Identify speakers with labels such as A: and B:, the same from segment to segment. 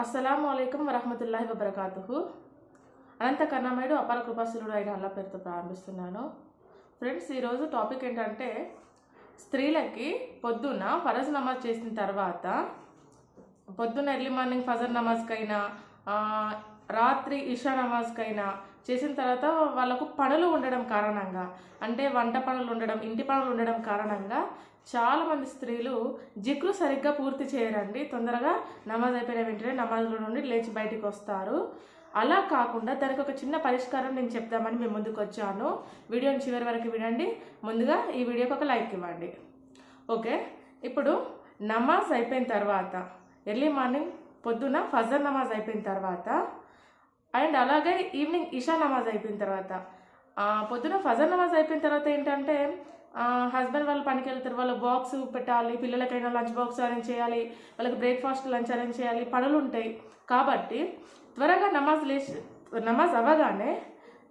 A: అస్సలం అయికం వరహమతుల్లాహి వబర్కాతుహు. అనంత కన్నమయుడు అపార కృపాసురుడు అయిన అల్లా పేరుతో ప్రారంభిస్తున్నాను. ఫ్రెండ్స్ ఈరోజు టాపిక్ ఏంటంటే స్త్రీలకి పొద్దున్న ఫరజ్ నమాజ్ చేసిన తర్వాత పొద్దున్న ఎర్లీ మార్నింగ్ ఫజర్ నమాజ్కైనా రాత్రి ఇషా నమాజ్కైనా చేసిన తర్వాత వాళ్ళకు పనులు ఉండడం కారణంగా అంటే వంట పనులు ఉండడం ఇంటి పనులు ఉండడం కారణంగా చాలామంది స్త్రీలు జిక్రు సరిగ్గా పూర్తి చేయరండి. తొందరగా నమాజ్ అయిపోయిన వెంటనే నమాజ్లో నుండి లేచి బయటికి వస్తారు. అలా కాకుండా దానికి ఒక చిన్న పరిష్కారం నేను చెప్దామని మేము ముందుకు వచ్చాను. వీడియోని చివరి వరకు వినండి. ముందుగా ఈ వీడియోకి ఒక లైక్ ఇవ్వండి. ఓకే? ఇప్పుడు నమాజ్ అయిపోయిన తర్వాత ఎర్లీ మార్నింగ్ పొద్దున ఫజర్ నమాజ్ అయిపోయిన తర్వాత అండ్ అలాగే ఈవినింగ్ ఇషా నమాజ్ అయిపోయిన తర్వాత పొద్దున ఫజర్ నమాజ్ అయిపోయిన తర్వాత ఏంటంటే హస్బెండ్ వాళ్ళు పనికి వెళ్తారు వాళ్ళ బాక్స్ పెట్టాలి పిల్లలకైనా లంచ్ బాక్స్ అరేంజ్ చేయాలి వాళ్ళకి బ్రేక్ఫాస్ట్ లంచ్ అరేంజ్ చేయాలి పనులు ఉంటాయి. కాబట్టి త్వరగా నమాజ్ లేచి నమాజ్ అవ్వగానే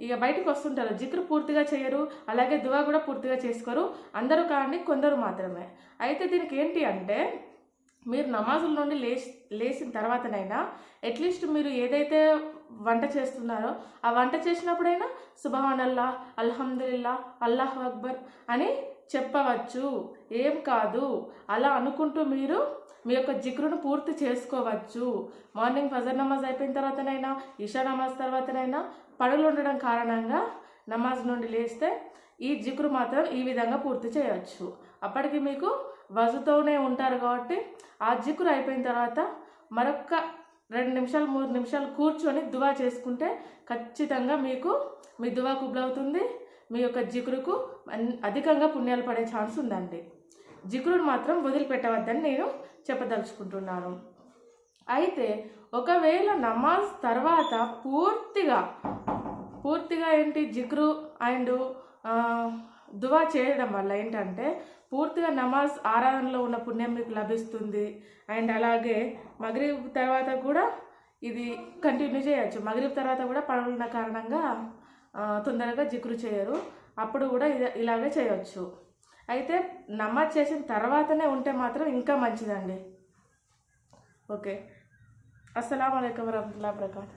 A: ఇక బయటకు వస్తుంటారు. జిక్రు పూర్తిగా చేయరు అలాగే దువా కూడా పూర్తిగా చేసుకోరు. అందరూ కానీ కొందరు మాత్రమే. అయితే దీనికి ఏంటి అంటే మీరు నమాజుల నుండి లేచి లేచిన తర్వాతనైనా అట్లీస్ట్ మీరు ఏదైతే వంట చేస్తున్నారో ఆ వంట చేసినప్పుడైనా సుబహాన్ అల్లా అల్హమ్దుల్లా అల్లాహ్ అక్బర్ అని చెప్పవచ్చు. ఏం కాదు. అలా అనుకుంటూ మీరు మీ యొక్క జిక్రును పూర్తి చేసుకోవచ్చు. మార్నింగ్ ఫజర్ నమాజ్ అయిపోయిన తర్వాతనైనా ఇషా నమాజ్ తర్వాతనైనా పనులు ఉండడం కారణంగా నమాజ్ నుండి లేస్తే ఈ జిక్రు మాత్రం ఈ విధంగా పూర్తి చేయవచ్చు. అప్పటికి మీకు వజుతోనే ఉంటారు కాబట్టి ఆ జిక్రు అయిపోయిన తర్వాత మరొక రెండు నిమిషాలు మూడు నిమిషాలు కూర్చొని దువా చేసుకుంటే ఖచ్చితంగా మీకు మీ దువా కుబ్లవుతుంది మీ యొక్క జిగురుకు అన్- అధికంగా పుణ్యాలు పడే ఛాన్స్ ఉందండి. జిగురును మాత్రం వదిలిపెట్టవద్దని నేను చెప్పదలుచుకుంటున్నాను. అయితే ఒకవేళ నమాజ్ తర్వాత పూర్తిగా పూర్తిగా ఏంటి? జిగురు అండ్ దువా చేయడం వల్ల ఏంటంటే పూర్తిగా నమాజ్ ఆరాధనలో ఉన్న పుణ్యం మీకు లభిస్తుంది. అండ్ అలాగే మగరీబ్ తర్వాత కూడా ఇది కంటిన్యూ చేయొచ్చు. మగరీబ్ తర్వాత కూడా పనులున్న కారణంగా తొందరగా జిగురు చేయరు. అప్పుడు కూడా ఇది ఇలాగే చేయొచ్చు. అయితే నమాజ్ చేసిన తర్వాతనే ఉంటే మాత్రం ఇంకా మంచిదండి. ఓకే. అస్సలం వరహమూల వరహతుల్లా